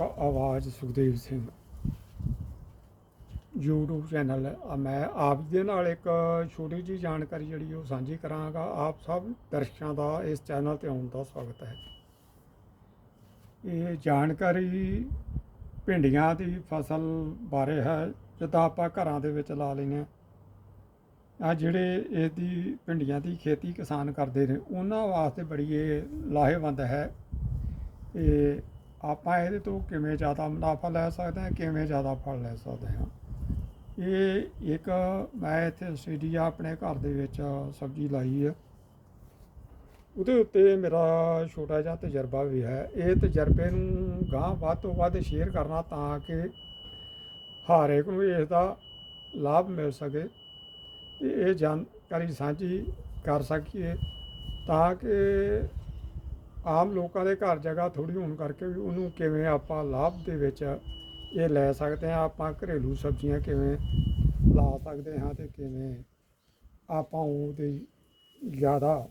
ਲੋਕ ਆਵਾਜ਼ Sukhdev Singh. YouTube channel ਮੈਂ ਆਪ ਦੇ ਨਾਲ ਇੱਕ ਛੋਟੀ ਜੀ ਜਾਣਕਾਰੀ ਜਿਹੜੀ ਉਹ ਸਾਂਝੀ ਕਰਾਂਗਾ। ਆਪ ਸਭ ਦਰਸ਼ਕਾਂ ਦਾ ਇਸ ਚੈਨਲ ਤੇ ਆਉਣ ਦਾ ਸਵਾਗਤ ਹੈ। ਇਹ ਜਾਣਕਾਰੀ ਭਿੰਡੀਆਂ ਦੀ ਫਸਲ ਬਾਰੇ ਹੈ। ਜਿੱਦਾਂ ਆਪਾਂ ਘਰਾਂ ਦੇ ਵਿੱਚ ਲਾ ਲੈਂਦੇ ਹਾਂ। ਆ ਜਿਹੜੇ ਇਹਦੀ ਭਿੰਡੀਆਂ ਦੀ ਖੇਤੀ ਕਿਸਾਨ ਕਰਦੇ ਨੇ, ਉਹਨਾਂ ਵਾਸਤੇ ਬੜੀ ਇਹ ਲਾਹੇਵੰਦ ਹੈ। ਇਹ ਆਪਾਂ ਇਹਦੇ ਤੋਂ ਕਿਵੇਂ ਜ਼ਿਆਦਾ ਮੁਨਾਫਾ ਲੈ ਸਕਦੇ ਹਾਂ, ਕਿਵੇਂ ਜ਼ਿਆਦਾ ਫਲ ਲੈ ਸਕਦੇ ਹਾਂ। ਇਹ ਇੱਕ ਮੈਂ ਇੱਥੇ ਆਸਟ੍ਰੇਲੀਆ ਆਪਣੇ ਘਰ ਦੇ ਵਿੱਚ ਸਬਜ਼ੀ ਲਾਈ ਹੈ ਉਹਦੇ ਉੱਤੇ ਮੇਰਾ ਛੋਟਾ ਜਿਹਾ ਤਜਰਬਾ ਵੀ ਹੈ। ਇਹ ਤਜਰਬੇ ਨੂੰ ਗਾਂ ਵੱਧ ਤੋਂ ਵੱਧ ਸ਼ੇਅਰ ਕਰਨਾ ਤਾਂ ਕਿ ਹਰ ਇੱਕ ਨੂੰ ਇਸ ਦਾ ਲਾਭ ਮਿਲ ਸਕੇ। ਤੇ ਇਹ ਜਾਣਕਾਰੀ ਸਾਂਝੀ ਕਰ ਸਕੀਏ ਤਾਂ ਕਿ ਆਮ ਲੋਕਾਂ ਦੇ ਘਰ ਜਗ੍ਹਾ ਥੋੜੀ ਹੋਣ ਕਰਕੇ ਵੀ ਉਹਨੂੰ ਕਿਵੇਂ ਆਪਾਂ ਲਾਭ ਦੇ ਵਿੱਚ ਇਹ ਲੈ ਸਕਦੇ ਹਾਂ, ਆਪਾਂ ਘਰੇਲੂ ਸਬਜ਼ੀਆਂ ਕਿਵੇਂ ਲਾ ਸਕਦੇ ਹਾਂ ਤੇ ਕਿਵੇਂ ਆਪਾਂ ਉਹਦੇ ਜ਼ਿਆਦਾ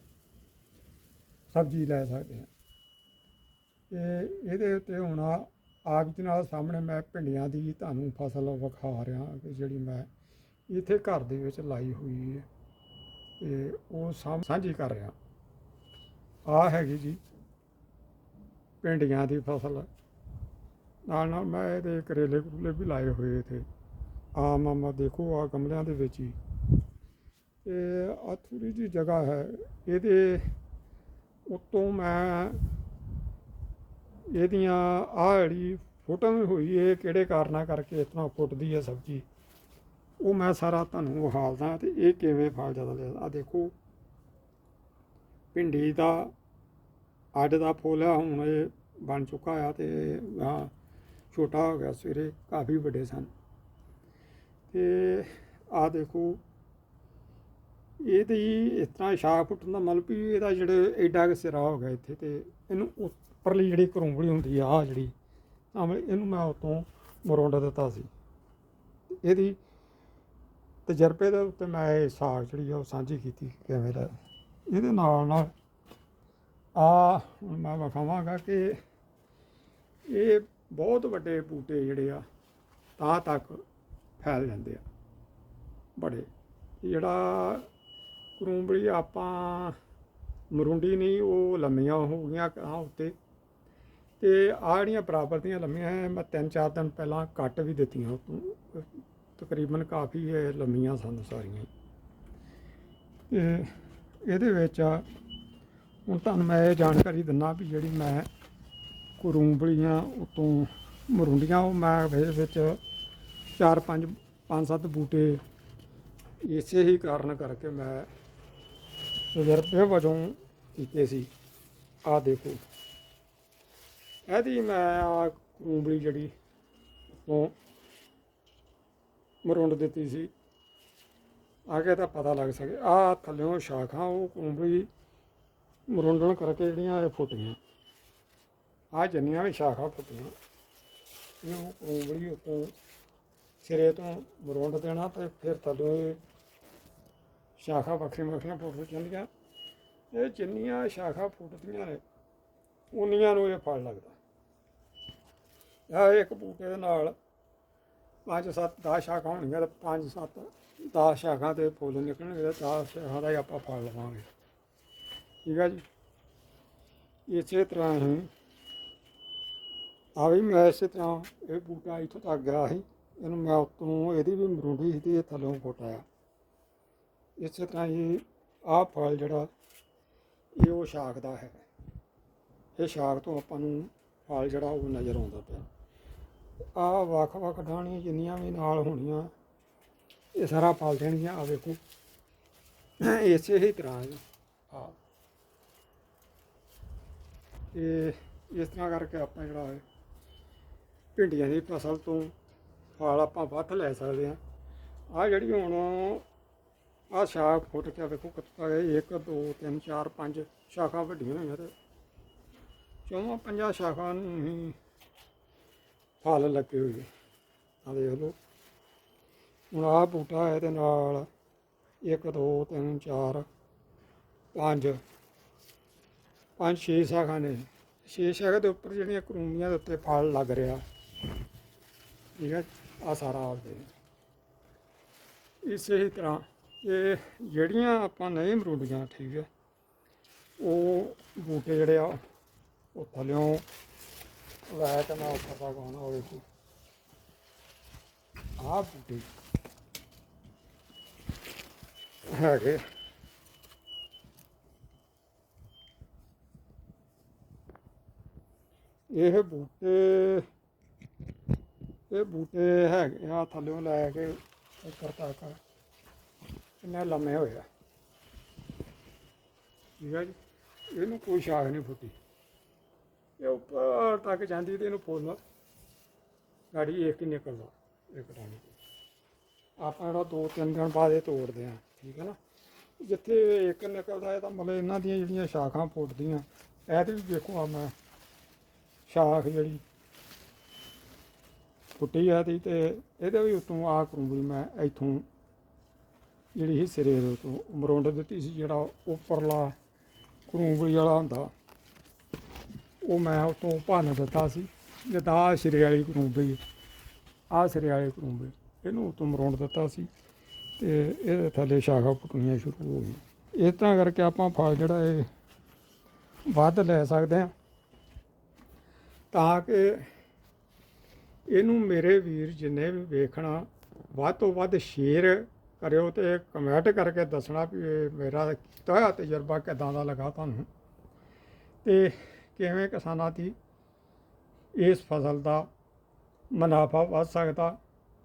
ਸਬਜ਼ੀ ਲੈ ਸਕਦੇ ਹਾਂ। ਇਹ ਇਹਦੇ ਉੱਤੇ ਹੁਣ ਆਪ ਜੀ ਨਾਲ ਸਾਹਮਣੇ ਮੈਂ ਭਿੰਡੀਆਂ ਦੀ ਤੁਹਾਨੂੰ ਫਸਲ ਵਿਖਾ ਰਿਹਾ ਕਿ ਜਿਹੜੀ ਮੈਂ ਇੱਥੇ ਘਰ ਦੇ ਵਿੱਚ ਲਾਈ ਹੋਈ ਹੈ। ਤੇ ਉਹ ਸਾਂਭ- ਸਾਂਝੀ ਕਰ ਰਿਹਾ। ਆ ਹੈਗੀ ਜੀ ਭਿੰਡੀਆਂ ਦੀ ਫਸਲ। ਨਾਲ ਨਾਲ ਮੈਂ ਇਹਦੇ ਕਰੇਲੇ ਕਰੂਲੇ ਵੀ ਲਾਏ ਹੋਏ ਇੱਥੇ। ਆਮ ਮਾਮਾ ਦੇਖੋ ਆ ਗਮਲਿਆਂ ਦੇ ਵਿੱਚ ਹੀ। ਇਹ ਆ ਥੋੜੀ ਜੀ ਜਗ੍ਹਾ ਹੈ। ਇਹਦੇ ਉੱਤੋਂ ਮੈਂ ਇਹਦੀਆਂ ਆਹ ਜਿਹੜੀ ਫੋਟੋ ਵੀ ਹੋਈ, ਇਹ ਕਿਹੜੇ ਕਾਰਨਾਂ ਕਰਕੇ ਇਸ ਤਰ੍ਹਾਂ ਫੁੱਟਦੀ ਹੈ ਸਬਜ਼ੀ, ਉਹ ਮੈਂ ਸਾਰਾ ਤੁਹਾਨੂੰ ਵਿਖਾਲਦਾ ਤੇ ਇਹ ਕਿਵੇਂ ਫਲ ਜ਼ਿਆਦਾ ਲਿਆ। ਆ ਦੇਖੋ, ਭਿੰਡੀ ਦਾ ਅੱਜ ਦਾ ਫੁੱਲ ਆ, ਹੁਣ ਇਹ ਬਣ ਚੁੱਕਾ ਆ ਤੇ ਆ ਛੋਟਾ ਹੋ ਗਿਆ, ਸਵੇਰੇ ਕਾਫੀ ਵੱਡੇ ਸਨ। ਤੇ ਆ ਦੇਖੋ, ਇਹਦੀ ਇਸ ਤਰ੍ਹਾਂ ਸ਼ਾਖ ਫੁੱਟਣ ਦਾ ਮਤਲਬ ਵੀ ਇਹਦਾ ਜਿਹੜੇ ਐਡਾ ਕੁ ਸਿਰਾ ਹੋ ਗਿਆ ਇੱਥੇ ਤੇ ਇਹਨੂੰ ਉੱਪਰਲੀ ਜਿਹੜੀ ਕਰੂੰਬੜੀ ਹੁੰਦੀ ਆ, ਆਹ ਜਿਹੜੀ, ਭਾਵੇਂ ਇਹਨੂੰ ਮੈਂ ਉਤੋਂ ਮਰੋਂਡਾ ਦਿੱਤਾ ਸੀ। ਇਹਦੀ ਤਜਰਬੇ ਦੇ ਉੱਤੇ ਮੈਂ ਇਹ ਸਾਖ ਜਿਹੜੀ ਆ ਉਹ ਸਾਂਝੀ ਕੀਤੀ ਕਿ ਕਿਵੇਂ ਦਾ। ਇਹਦੇ ਨਾਲ ਨਾਲ ਆ ਹੁਣ ਮੈਂ ਵਿਖਾਵਾਂਗਾ ਕਿ ਇਹ ਬਹੁਤ ਵੱਡੇ ਬੂਟੇ ਜਿਹੜੇ ਆ, ਤਾਂ ਤੱਕ ਫੈਲ ਜਾਂਦੇ ਆ, ਬੜੇ। ਜਿਹੜਾ ਕਰੂੰਬਲੀ ਆਪਾਂ ਮਰੁੰਡੀ ਨਹੀਂ ਉਹ ਲੰਮੀਆਂ ਹੋ ਗਈਆਂ ਕਾਂ ਉੱਤੇ। ਤੇ ਆਹ ਜਿਹੜੀਆਂ ਬਰਾਬਰ ਦੀਆਂ ਲੰਮੀਆਂ ਹੈ ਮੈਂ ਤਿੰਨ ਚਾਰ ਦਿਨ ਪਹਿਲਾਂ ਕੱਟ ਵੀ ਦਿੱਤੀਆਂ ਉਤੋਂ। ਤਕਰੀਬਨ ਕਾਫੀ ਇਹ ਲੰਮੀਆਂ ਸਨ ਸਾਰੀਆਂ। ਹੀ। ਇਹਦੇ ਵਿੱਚ ਹੁਣ ਤੁਹਾਨੂੰ ਮੈਂ ਇਹ ਜਾਣਕਾਰੀ ਦਿੰਨਾ ਵੀ ਜਿਹੜੀ ਮੈਂ ਕਰੂੰਬਲੀਆਂ ਉਤੋਂ ਮਰੁੰਡੀਆਂ, ਉਹ ਮੈਂ ਇਹਦੇ ਵਿੱਚ ਚਾਰ ਪੰਜ ਪੰਜ ਸੱਤ ਬੂਟੇ ਇਸੇ ਹੀ ਕਾਰਨ ਕਰਕੇ ਮੈਂ ਤਜਰਬੇ ਵਜੋਂ ਕੀਤੇ ਸੀ। ਆ ਦੇਖੋ। ਇਹਦੀ ਮੈਂ ਆ ਕਰੂੰਬਲੀ ਜਿਹੜੀ ਉਹ ਮਰੁੰਡ ਦਿੱਤੀ ਸੀ। ਆਗੇ ਤਾਂ ਪਤਾ ਲੱਗ ਸਕੇ। ਆ ਥੱਲਿਓਂ ਸ਼ਾਖਾਂ, ਉਹ ਕੁੰਬੜੀ ਮਰੁੰਡਣ ਕਰਕੇ ਜਿਹੜੀਆਂ ਇਹ ਫੁੱਟੀਆਂ। ਆ ਜੰਨੀਆਂ ਵੀ ਸ਼ਾਖਾ ਫੁੱਟੀਆਂ, ਇਹਨੂੰ ਉਂਗਲੀ ਉੱਤੋਂ ਸਿਰੇ ਤੋਂ ਮਰੁੰਡ ਦੇਣਾ ਤੇ ਫਿਰ ਥੱਲੋਂ ਇਹ ਸ਼ਾਖਾ ਵੱਖਰੀਆਂ ਵੱਖਰੀਆਂ ਫੁੱਟ ਜਾਂਦੀਆਂ। ਇਹ ਜਿੰਨੀਆਂ ਸ਼ਾਖਾ ਫੁੱਟਦੀਆਂ ਨੇ, ਉਨੀਆਂ ਨੂੰ ਇਹ ਫਲ ਲੱਗਦਾ। ਇਹ ਇੱਕ ਬੂਟੇ ਦੇ ਨਾਲ ਪੰਜ ਸੱਤ 10 ਸ਼ਾਖਾ ਹੋਣਗੀਆਂ ਤੇ ਪੰਜ ਸੱਤ 10 ਸ਼ਾਖਾ ਤੇ ਫੁੱਲ ਨਿਕਲਣਗੇ ਤੇ 10 ਸ਼ਾਖਾ ਦਾ ਹੀ ਆਪਾਂ ਫਲ ਲਵਾਂਗੇ। ਠੀਕ ਹੈ ਜੀ ਇਸੇ ਤਰ੍ਹਾਂ ਹੀ ਆ ਵੀ ਮੈਂ ਇਸੇ ਤਰ੍ਹਾਂ ਇਹ ਬੂਟਾ ਇੱਥੋਂ ਤੱਕ ਗਿਆ ਸੀ, ਇਹਨੂੰ ਮੈਂ ਉੱਤੋਂ ਇਹਦੀ ਵੀ ਮਰੂੰਡੀ ਸੀ ਤੇ ਇਹ ਥੱਲੋਂ ਫੁੱਟਿਆ ਇਸੇ ਤਰ੍ਹਾਂ ਹੀ ਆਹ ਫਲ ਜਿਹੜਾ, ਇਹ ਉਹ ਸ਼ਾਖ ਦਾ ਹੈ। ਇਹ ਸ਼ਾਖ ਤੋਂ ਆਪਾਂ ਨੂੰ ਫਲ ਜਿਹੜਾ ਉਹ ਨਜ਼ਰ ਆਉਂਦਾ ਪਿਆ। ਆ ਵੱਖ ਵੱਖ ਡਾਣੀਆਂ ਜਿੰਨੀਆਂ ਵੀ ਨਾਲ ਹੋਣੀਆਂ, ਇਹ ਸਾਰਾ ਫਲ ਦੇਣਗੀਆਂ ਆ ਵੇਖੋ। ਇਸੇ ਹੀ ਤਰ੍ਹਾਂ ਆ। ਤੇ ਇਸ ਤਰ੍ਹਾਂ ਕਰਕੇ ਆਪਾਂ ਜਿਹੜਾ ਹੈ ਭਿੰਡੀਆਂ ਦੀ ਫਸਲ ਤੋਂ ਫਲ ਆਪਾਂ ਵੱਧ ਲੈ ਸਕਦੇ ਹਾਂ। ਆ ਜਿਹੜੀ ਹੁਣ ਆ ਸ਼ਾਖ ਫੁੱਟ ਕੇ ਵੇਖੋ ਕਿੱਥੇ ਗਏ। 1 2 3 4 5 ਸ਼ਾਖਾਂ ਵੱਡੀਆਂ ਹੋਈਆਂ ਤੇ ਚੌਵਾਂ, ਪੰਜਾਂ ਸ਼ਾਖਾਂ ਨੂੰ ਹੀ ਫਲ ਲੱਗੇ ਹੋਏ ਆ ਦੇਖ ਲਓ। ਹੁਣ ਆਹ ਬੂਟਾ ਇਹਦੇ ਨਾਲ 1 2 3 4 5 ਪੰਜ ਛੇ ਸ਼ਾਖਾਂ ਨੇ। ਛੇ ਹੈਗਾ ਦੇ ਉੱਪਰ ਜਿਹੜੀਆਂ ਕਰੂੰਬੀਆਂ ਦੇ ਉੱਤੇ ਫਲ ਲੱਗ ਰਿਹਾ। ਠੀਕ ਹੈ ਆ ਸਾਰਾ ਆਪਦੇ ਇਸੇ ਹੀ ਤਰ੍ਹਾਂ ਇਹ ਜਿਹੜੀਆਂ ਆਪਾਂ ਨਹੀਂ ਮਰੂੰਡੀਆਂ, ਠੀਕ ਹੈ, ਉਹ ਬੂਟੇ ਜਿਹੜੇ ਆ, ਉਹ ਥੱਲਿਓਂ ਲੈ ਕੇ ਮੈਂ ਉੱਪਰ ਤੱਕ ਆਉਣਾ ਹੋਵੇ ਕੋਈ। ਆਹ ਬੂਟੇ ਹੈਗੇ। ਇਹ ਬੂਟੇ ਇਹ ਬੂਟੇ ਹੈਗੇ ਆ, ਥੱਲਿਓਂ ਲੈ ਕੇ ਉੱਪਰ ਤੱਕ। ਕਿੰਨੇ ਲੰਮੇ ਹੋਏ ਆ। ਠੀਕ ਹੈ ਜੀ? ਇਹਨੂੰ ਕੋਈ ਸ਼ਾਖ ਨਹੀਂ ਫੁੱਟੀ। ਇਹ ਉੱਪਰ ਤੱਕ ਜਾਂਦੀ ਤੇ ਇਹਨੂੰ ਫੁੱਲ ਗਾੜੀ ਇੱਕ ਹੀ ਨਿਕਲਦਾ, ਇੱਕ ਟਾਣੀ ਆਪਾਂ ਜਿਹੜਾ ਦੋ ਤਿੰਨ ਦਿਨ ਬਾਅਦ ਇਹ ਤੋੜਦੇ ਆ, ਠੀਕ ਹੈ ਨਾ? ਜਿੱਥੇ ਇੱਕ ਨਿਕਲਦਾ ਹੈ ਤਾਂ ਮਤਲਬ ਇਹਨਾਂ ਦੀਆਂ ਜਿਹੜੀਆਂ ਸ਼ਾਖਾਂ ਫੁੱਟਦੀਆਂ, ਇਹ ਇਹਦੇ ਵੀ ਵੇਖੋ ਆ ਮੈਂ ਸ਼ਾਖ ਜਿਹੜੀ ਫੁੱਟੀ ਆ ਤੀ ਤੇ ਇਹਦੇ ਵੀ ਉਤੋਂ ਆ ਕਰੂੰਗੀ ਮੈਂ ਇੱਥੋਂ ਜਿਹੜੀ ਸੀ ਸਿਰੇ ਦੇ ਉਤੋਂ ਮਰੋਂਡ ਦਿੱਤੀ ਸੀ ਜਿਹੜਾ ਉੱਪਰਲਾ ਕਰੂੰਗਲੀ ਵਾਲਾ ਹੁੰਦਾ। ਉਹ ਮੈਂ ਉਤੋਂ ਭੰਨ ਦਿੱਤਾ ਸੀ। ਜਿੱਦਾਂ ਆਹ ਸਿਰੇ ਵਾਲੀ ਕਰੂੰਬੀ ਆ। ਸਿਰੇ ਵਾਲੀ ਕਰੂੰਬੀ ਇਹਨੂੰ ਉਤੋਂ ਮਰੋਂਡ ਦਿੱਤਾ ਸੀ ਤੇ ਇਹਦੇ ਥੱਲੇ ਸ਼ਾਖਾ ਪੁੱਟਣੀਆਂ ਸ਼ੁਰੂ ਹੋ ਗਈਆਂ। ਇਸ ਤਰ੍ਹਾਂ ਕਰਕੇ ਆਪਾਂ ਫਲ ਜਿਹੜਾ ਇਹ ਵੱਧ ਲੈ ਸਕਦੇ ਹਾਂ। ਤਾਂ ਕਿ ਇਹਨੂੰ ਮੇਰੇ ਵੀਰ ਜਿੰਨੇ ਵੀ ਵੇਖਣਾ, ਵੱਧ ਤੋਂ ਵੱਧ ਸ਼ੇਅਰ ਕਰਿਓ ਤੇ ਕਮੈਂਟ ਕਰਕੇ ਦੱਸਣਾ ਵੀ ਇਹ ਮੇਰਾ ਕੀਤਾ ਹੋਇਆ ਤਜਰਬਾ ਕਿਦਾਂ ਦਾ ਲੱਗਾ ਤੁਹਾਨੂੰ। ਤੇ ਕਿਵੇਂ ਕਿਸਾਨਾਂ ਦੀ ਇਸ ਫਸਲ ਦਾ ਮੁਨਾਫਾ ਵੱਧ ਸਕਦਾ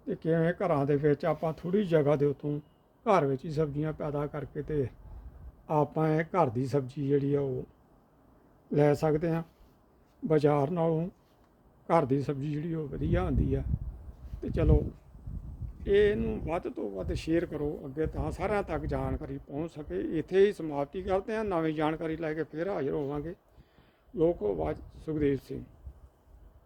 ਤੇ ਕਿਵੇਂ ਘਰਾਂ ਦੇ ਵਿੱਚ ਆਪਾਂ ਥੋੜੀ ਜਗ੍ਹਾ ਦੇ ਉਤੋਂ ਘਰ ਵਿੱਚ ਹੀ ਸਬਜ਼ੀਆਂ ਪੈਦਾ ਕਰਕੇ ਤੇ ਆਪਾਂ ਇਹ ਘਰ ਦੀ ਸਬਜ਼ੀ ਜਿਹੜੀ ਆ ਉਹ ਲੈ ਸਕਦੇ ਹਾਂ। ਬਾਜ਼ਾਰ ਨਾਲੋਂ ਘਰ ਦੀ ਸਬਜ਼ੀ ਜਿਹੜੀ ਉਹ ਵਧੀਆ ਆਉਂਦੀ ਆ। ਤੇ ਚਲੋ, ਇਹਨੂੰ ਵੱਧ ਤੋਂ ਵੱਧ ਸ਼ੇਅਰ ਕਰੋ, ਅੱਗੇ ਤਾਂ ਸਾਰਿਆਂ ਤੱਕ ਜਾਣਕਾਰੀ ਪਹੁੰਚ ਸਕੇ। ਇੱਥੇ ਹੀ ਸਮਾਪਤੀ ਕਰਦੇ ਹਾਂ, ਨਵੀਂ ਜਾਣਕਾਰੀ ਲੈ ਕੇ ਫਿਰ ਹਾਜ਼ਰ ਹੋਵਾਂਗੇ। ਲੋਕੋ ਆਵਾਜ਼ ਸੁਖਦੇਵ ਸਿੰਘ।